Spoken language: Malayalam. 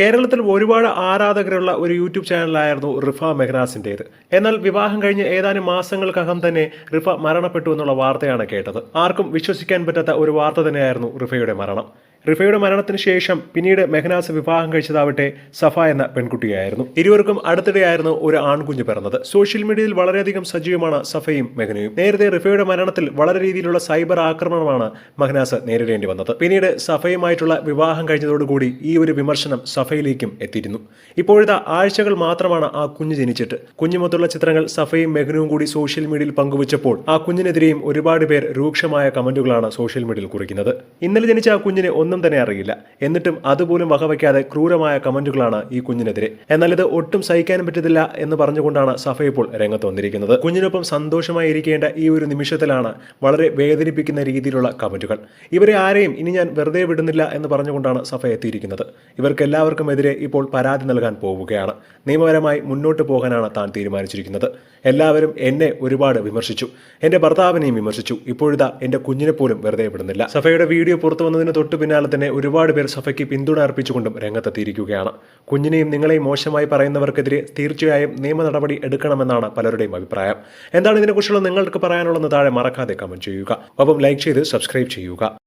കേരളത്തിൽ ഒരുപാട് ആരാധകരുള്ള ഒരു യൂട്യൂബ് ചാനലായിരുന്നു റിഫ മെഹ്നാസിന്റേത് എന്നാൽ വിവാഹം കഴിഞ്ഞ് ഏതാനും മാസങ്ങൾക്കകം തന്നെ റിഫ മരണപ്പെട്ടു എന്നുള്ള വാർത്തയാണ് കേട്ടത്. ആർക്കും വിശ്വസിക്കാൻ പറ്റാത്ത ഒരു വാർത്ത തന്നെയായിരുന്നു റിഫയുടെ മരണം. റിഫയുടെ മരണത്തിന് ശേഷം പിന്നീട് മെഹനാസ് വിവാഹം കഴിച്ചതാവട്ടെ സഫ എന്ന പെൺകുട്ടിയായിരുന്നു. ഇരുവർക്കും അടുത്തിടെയായിരുന്നു ഒരു ആൺകുഞ്ഞ് പിറന്നത്. സോഷ്യൽ മീഡിയയിൽ വളരെയധികം സജീവമാണ് സഫയും മെഹനയും. നേരത്തെ റിഫയുടെ മരണത്തിൽ വളരെ രീതിയിലുള്ള സൈബർ ആക്രമണമാണ് മെഹനാസ് നേരിടേണ്ടി വന്നത്. പിന്നീട് സഫയുമായിട്ടുള്ള വിവാഹം കഴിഞ്ഞതോടുകൂടി ഈ ഒരു വിമർശനം സഫയിലേക്കും എത്തിയിരുന്നു. ഇപ്പോഴത്തെ ആഴ്ചകൾ മാത്രമാണ് ആ കുഞ്ഞ് ജനിച്ചിട്ട്. കുഞ്ഞുമൊത്തുള്ള ചിത്രങ്ങൾ സഫയും മെഹനുവും കൂടി സോഷ്യൽ മീഡിയയിൽ പങ്കുവച്ചപ്പോൾ ആ കുഞ്ഞിനെതിരെയും ഒരുപാട് പേർ രൂക്ഷമായ കമന്റുകളാണ് സോഷ്യൽ മീഡിയയിൽ കുറിക്കുന്നത്. ഇന്നലെ ജനിച്ച ആ കുഞ്ഞിനെ ഒന്നും തന്നെ അറിയില്ല. എന്നിട്ടും അതുപോലും വകവയ്ക്കാതെ ക്രൂരമായ കമന്റുകളാണ് ഈ കുഞ്ഞിനെതിരെ. എന്നാൽ ഇത് ഒട്ടും സഹിക്കാനും പറ്റത്തില്ല എന്ന് പറഞ്ഞുകൊണ്ടാണ് സഫ ഇപ്പോൾ രംഗത്ത് വന്നിരിക്കുന്നത്. കുഞ്ഞിനൊപ്പം സന്തോഷമായി ഇരിക്കേണ്ട ഈ ഒരു നിമിഷത്തിലാണ് വളരെ വേദനിപ്പിക്കുന്ന രീതിയിലുള്ള കമന്റുകൾ. ഇവരെ ആരെയും ഇനി ഞാൻ വെറുതെ വിടുന്നില്ല എന്ന് പറഞ്ഞുകൊണ്ടാണ് സഫ എത്തിയിരിക്കുന്നത്. ഇവർക്ക് എല്ലാവർക്കും എതിരെ ഇപ്പോൾ പരാതി നൽകാൻ പോവുകയാണ്. നിയമപരമായി മുന്നോട്ട് പോകാനാണ് താൻ തീരുമാനിച്ചിരിക്കുന്നത്. എല്ലാവരും എന്നെ ഒരുപാട് വിമർശിച്ചു. എന്റെ ഭർത്താവിനെയും വിമർശിച്ചു. ഇപ്പോഴിതാ എന്റെ കുഞ്ഞിനെ പോലും വെറുതെ വിടുന്നില്ല. സഫയുടെ വീഡിയോ പുറത്തു വന്നതിന് തൊട്ട് പിന്നാലെ തന്നെ ഒരുപാട് പേർ സഫയ്ക്ക് പിന്തുണ അർപ്പിച്ചുകൊണ്ടും രംഗത്തെത്തിയിരിക്കുകയാണ്. കുഞ്ഞിനെയും നിങ്ങളെയും മോശമായി പറയുന്നവർക്കെതിരെ തീർച്ചയായും നിയമ നടപടി എടുക്കണമെന്നാണ് പലരുടെയും അഭിപ്രായം. എന്താണ് ഇതിനെക്കുറിച്ചുള്ള നിങ്ങൾക്ക് പറയാനുള്ളതെന്ന് താഴെ മറക്കാതെ കമന്റ് ചെയ്യുക. ഒപ്പം ലൈക്ക് ചെയ്ത് സബ്സ്ക്രൈബ് ചെയ്യുക.